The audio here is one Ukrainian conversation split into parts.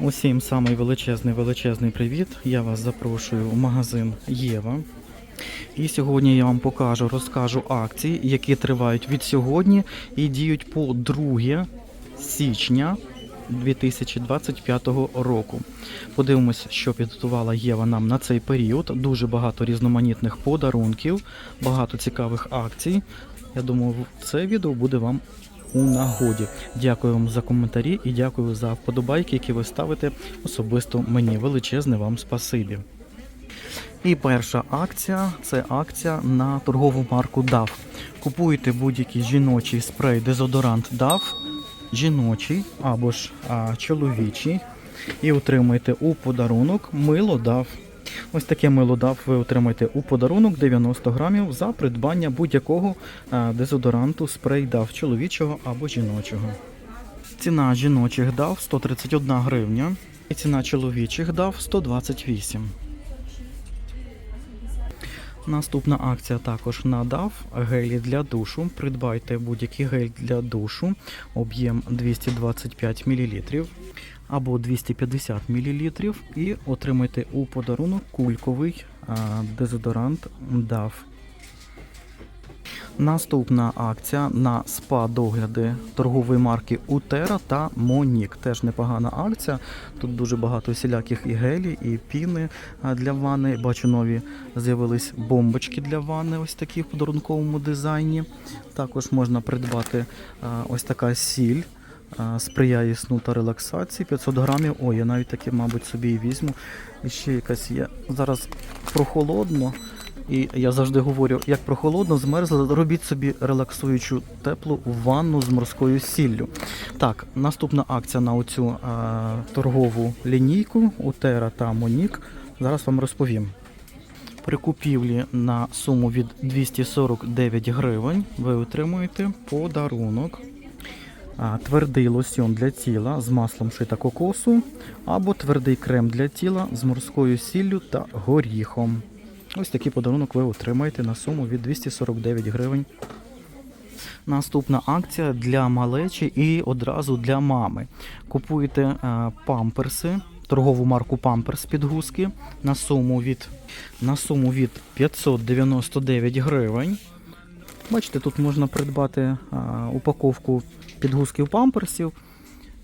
Усім самий величезний величезний привіт. Я вас запрошую в магазин Єва. І сьогодні я вам покажу, розкажу акції, які тривають від сьогодні і діють по 2 січня 2025 року. Подивимось, що підготувала Єва нам на цей період. Дуже багато різноманітних подарунків, багато цікавих акцій. Я думаю, це відео буде вам у нагоді. Дякую вам за коментарі і дякую за вподобайки, які ви ставите особисто мені. Величезне вам спасибі. І перша акція це акція на торгову марку DAF. Купуєте будь-який жіночий спрей дезодорант DAF, жіночий або ж а, чоловічий, і отримаєте у подарунок мило DAF. Ось таке мило DAF ви отримаєте у подарунок 90 грамів за придбання будь-якого дезодоранту спрей DAF чоловічого або жіночого. Ціна жіночих DAF 131 гривня і ціна чоловічих DAF 128. Наступна акція також надав гелі для душу. Придбайте будь-який гель для душу, об'єм 225 мл або 250 мл і отримайте у подарунок кульковий дезодорант DAF. Наступна акція на спа-догляди торгової марки Утера та Монік. Теж непогана акція. Тут дуже багато всіляких і гелі, і піни для ванни. Бачу, нові з'явились бомбочки для ванни, ось такі в подарунковому дизайні. Також можна придбати ось така сіль. Сприяє сну та релаксації 500 грамів. О, я навіть таки, мабуть, собі і візьму. І ще якась є. Зараз прохолодно. І я завжди говорю, як прохолодно, змерзло, робіть собі релаксуючу теплу ванну з морською сіллю. Так, наступна акція на оцю а, торгову лінійку Утера та Монік. Зараз вам розповім. При купівлі на суму від 249 гривень ви отримуєте подарунок. А, Твердий лосьон для тіла з маслом шита кокосу або твердий крем для тіла з морською сіллю та горіхом. Ось такий подарунок ви отримаєте на суму від 249 гривень. Наступна акція для малечі і одразу для мами. Купуєте е, памперси, торгову марку Памперс підгузки на суму від, на суму від 599 гривень. Бачите, тут можна придбати е, упаковку підгузків памперсів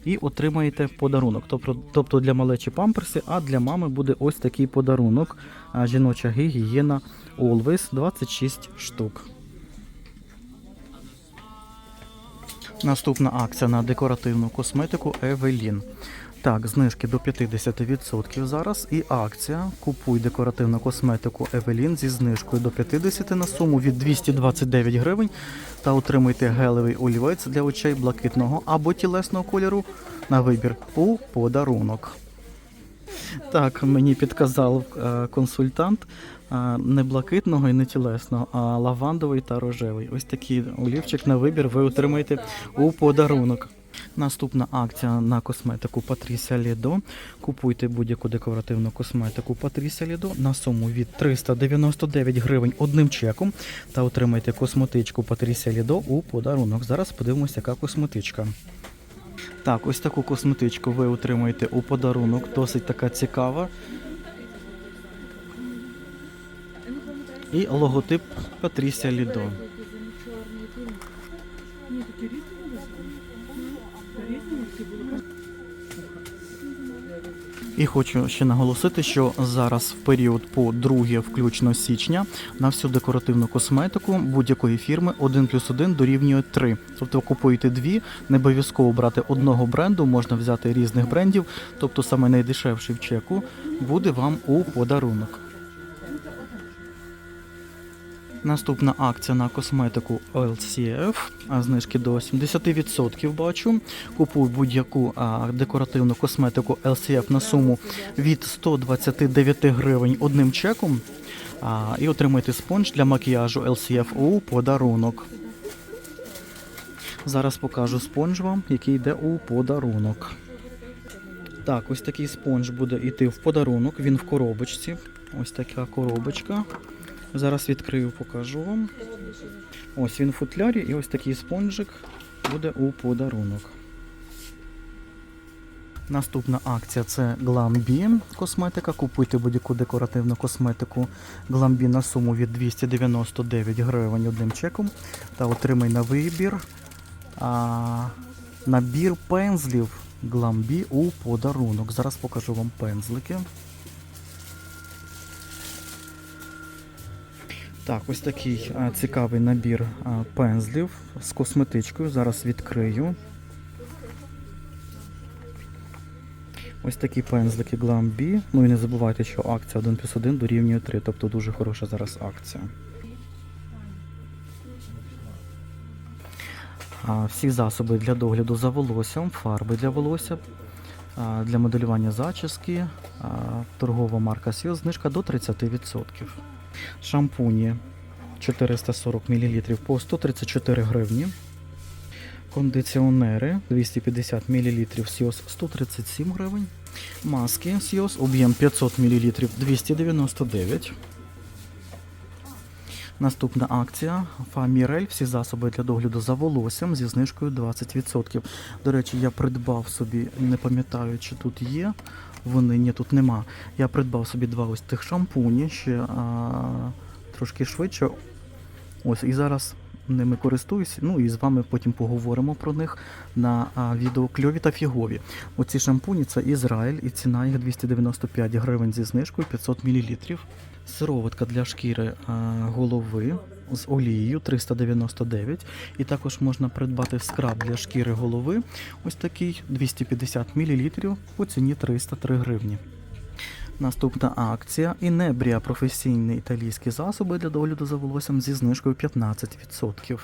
і отримаєте подарунок. Тобто, тобто для малечі памперси, а для мами буде ось такий подарунок. Жіноча гігієна Always 26 штук. Наступна акція на декоративну косметику Evelyn. Так, знижки до 50% зараз. І акція Купуй декоративну косметику Evelyn зі знижкою до 50% на суму від 229 гривень та отримуйте гелевий олівець для очей блакитного або тілесного кольору на вибір у подарунок. Так, мені підказав е, консультант е, не блакитного і не тілесного, а лавандовий та рожевий. Ось такий олівчик на вибір ви отримаєте у подарунок. Наступна акція на косметику Patricia Lido. Купуйте будь-яку декоративну косметику Patricia Lido на суму від 399 гривень одним чеком та отримайте косметичку Patricia Lido у подарунок. Зараз подивимося, яка косметичка. Так, ось таку косметичку ви отримаєте у подарунок, досить така цікава. І логотип І хочу ще наголосити, що зараз в період по 2 включно січня на всю декоративну косметику будь-якої фірми 1 плюс 1 дорівнює 3. Тобто купуєте дві, не обов'язково брати одного бренду, можна взяти різних брендів, тобто саме найдешевший в чеку буде вам у подарунок. Наступна акція на косметику LCF, знижки до 70% бачу. Купуй будь-яку декоративну косметику LCF на суму від 129 гривень одним чеком. А, і отримайте спонж для макіяжу LCF у подарунок. Зараз покажу спонж вам, який йде у подарунок. Так, ось такий спонж буде йти в подарунок. Він в коробочці. Ось така коробочка. Зараз відкрию, покажу вам. Ось він в футлярі і ось такий спонжик буде у подарунок. Наступна акція це Glambi косметика. Купуйте будь-яку декоративну косметику Glambi на суму від 299 гривень одним чеком та отримай на вибір а, набір пензлів Glambi у подарунок. Зараз покажу вам пензлики. Так, ось такий а, цікавий набір а, пензлів з косметичкою. Зараз відкрию. Ось такі пензлики Glambi. Ну і не забувайте, що акція 1 плюс 1 дорівнює 3, тобто дуже хороша зараз акція. А, Всі засоби для догляду за волоссям, фарби для волосся, а, для моделювання зачіски, а, торгова марка Сіл, знижка до 30%. Шампуні 440 мл по 134 гривні. Кондиціонери 250 мл Сіос 137 гривень. Маски Сіос об'єм 500 мл 299. Наступна акція Фамірель. Всі засоби для догляду за волоссям зі знижкою 20%. До речі, я придбав собі, не пам'ятаю, чи тут є. Вони ні, тут нема. Я придбав собі два ось тих шампуні ще а, трошки швидше. Ось і зараз ними користуюсь. Ну і з вами потім поговоримо про них на відео кльові та фігові. Оці шампуні це Ізраїль, і ціна їх 295 гривень зі знижкою 500 мл. Сироватка для шкіри голови з олією 399. І також можна придбати скраб для шкіри голови. Ось такий 250 мл по ціні 303 гривні. Наступна акція Інебрія професійні італійські засоби для догляду за волоссям зі знижкою 15%.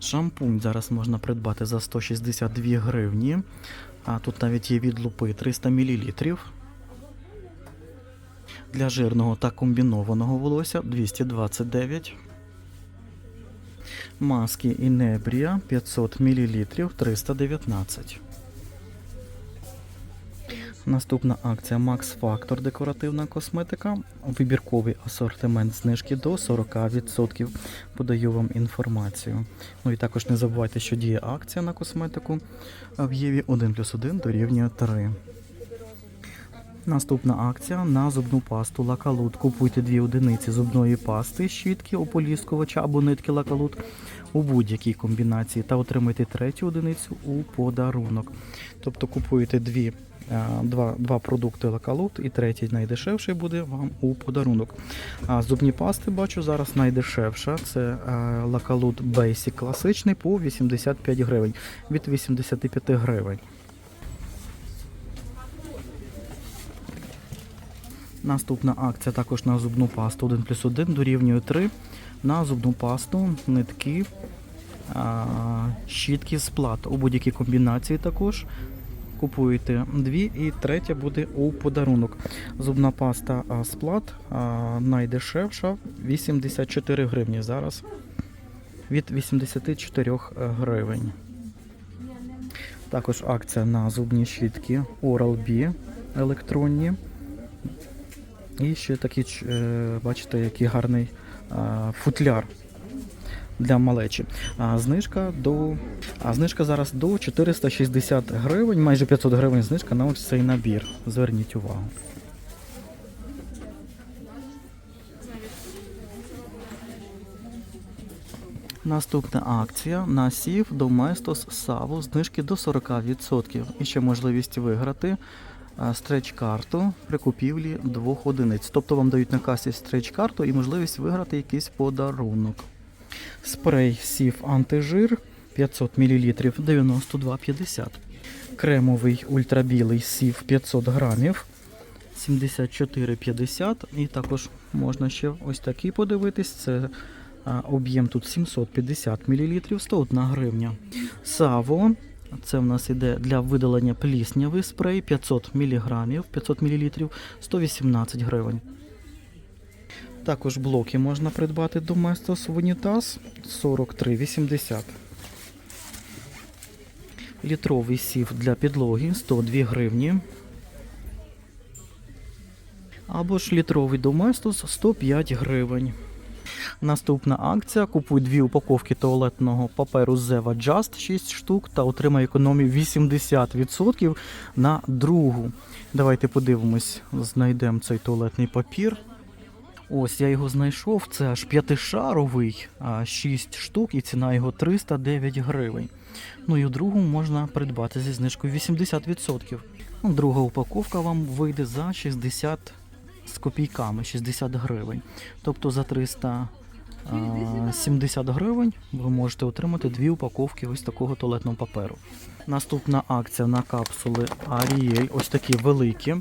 Шампунь зараз можна придбати за 162 гривні. А тут навіть є відлупи 300 мл. Для жирного та комбінованого волосся 229. Маски Інебрія 500 мл 319. Наступна акція Max Factor декоративна косметика. Вибірковий асортимент знижки до 40%. Подаю вам інформацію. Ну і також не забувайте, що діє акція на косметику в Єві 1 плюс 1 дорівнює 3. Наступна акція на зубну пасту Лакалут. Купуйте дві одиниці зубної пасти, щітки, ополіскувача або нитки Лакалут у будь-якій комбінації та отримайте третю одиницю у подарунок. Тобто купуєте дві, е, два, два продукти Лакалут і третій найдешевший буде вам у подарунок. А зубні пасти бачу зараз найдешевша. Це Лакалут Basic класичний по 85 гривень від 85 гривень. Наступна акція також на зубну пасту 1 плюс 1 дорівнює 3. На зубну пасту, нитки, щітки з плат у будь-якій комбінації також. Купуєте дві і третя буде у подарунок. Зубна паста а, з плат найдешевша 84 гривні зараз. Від 84 гривень. Також акція на зубні щітки Oral-B електронні. І ще такий, е, бачите, який гарний футляр для малечі. А знижка до знижка зараз до 460 гривень, майже 500 гривень знижка на ось цей набір. Зверніть увагу. Наступна акція на сів Domestos Саву знижки до 40%. І ще можливість виграти стреч-карту при купівлі двох одиниць. Тобто вам дають на касі стреч-карту і можливість виграти якийсь подарунок. Спрей сів антижир 500 мл 92,50. Кремовий ультрабілий сів 500 грамів 74,50. І також можна ще ось такий подивитись. Це об'єм тут 750 мл 101 гривня. Саво. Це в нас іде для видалення плісняви спрей 500 мг 500 мл 118 гривень. Також блоки можна придбати Domestos в унітаз 43,80. Літровий сів для підлоги 102 гривні. Або ж літровий Domestos 105 гривень. Наступна акція: купуй дві упаковки туалетного паперу Zeva Just 6 штук та отримай економію 80% на другу. Давайте подивимось, знайдемо цей туалетний папір. Ось я його знайшов. Це аж п'ятишаровий, 6 штук, і ціна його 309 гривень. Ну і другу можна придбати зі знижкою 80%. Ну, друга упаковка вам вийде за 60 з копійками, 60 гривень. Тобто за 370 гривень ви можете отримати дві упаковки ось такого туалетного паперу. Наступна акція на капсули Ariel, ось такі великі,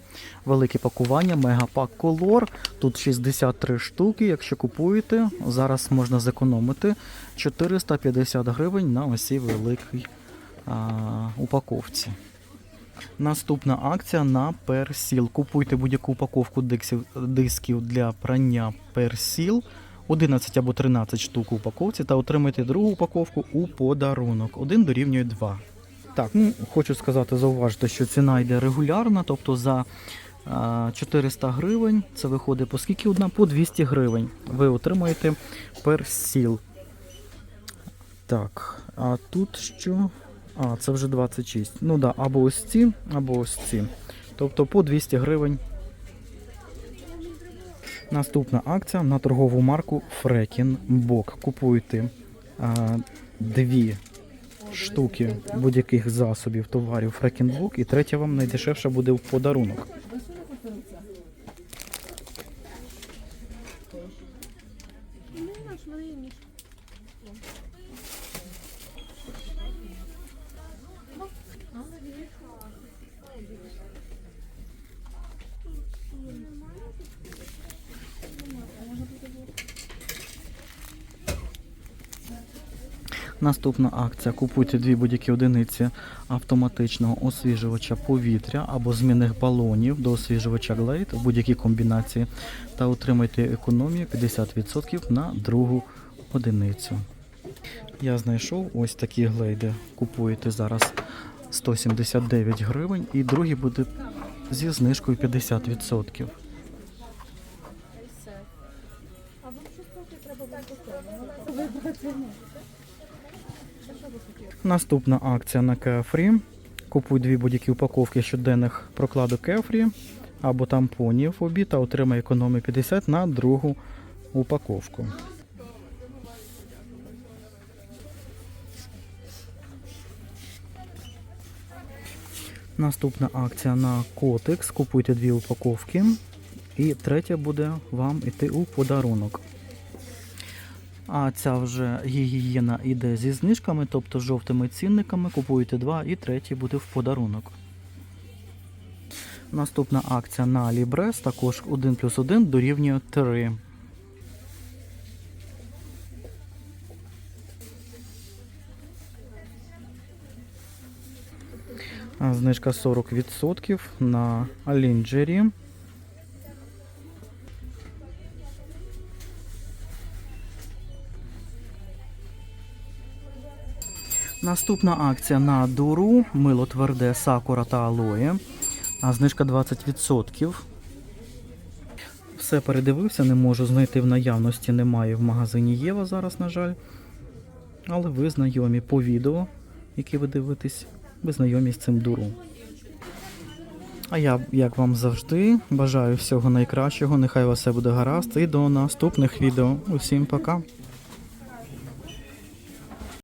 велике пакування, Мегапак Color. Тут 63 штуки. Якщо купуєте, зараз можна зекономити 450 гривень на ось цій великій а, упаковці. Наступна акція на персіл. Купуйте будь-яку упаковку дисків, для прання персіл. 11 або 13 штук у упаковці та отримайте другу упаковку у подарунок. Один дорівнює 2. Так, ну хочу сказати, зауважте, що ціна йде регулярна, тобто за 400 гривень це виходить по скільки одна? По 200 гривень. Ви отримаєте персіл. Так, а тут що? А, це вже 26. Ну да, або ось ці, або ось ці. Тобто по 200 гривень. Наступна акція на торгову марку Фрекінбок. Купуйте а, дві штуки будь-яких засобів товарів Фрекінбок, і третя вам найдешевша буде в подарунок. Наступна акція. Купуйте дві будь-які одиниці автоматичного освіжувача повітря або змінних балонів до освіжувача Glade в будь-якій комбінації та отримайте економію 50% на другу одиницю. Я знайшов ось такі глейди. Купуєте зараз 179 гривень і другий буде зі знижкою 50%. Наступна акція на Кеафрі. Купуй дві будь-які упаковки щоденних прокладок Кеафрі або тампонів обі та отримай економію 50 на другу упаковку. Наступна акція на Котекс. Купуйте дві упаковки. І третя буде вам іти у подарунок. А ця вже гігієна йде зі знижками, тобто з жовтими цінниками. Купуєте два і третій буде в подарунок. Наступна акція на Alibres, також 1 плюс 1 дорівнює 3. Знижка 40% на лінджері. Наступна акція на дуру, мило тверде, сакура та алоє. А знижка 20%. Все передивився, не можу знайти в наявності, немає в магазині Єва зараз, на жаль. Але ви знайомі по відео, які ви дивитесь, ви знайомі з цим дуру. А я, як вам завжди, бажаю всього найкращого. Нехай у вас все буде гаразд. І до наступних відео. Усім пока!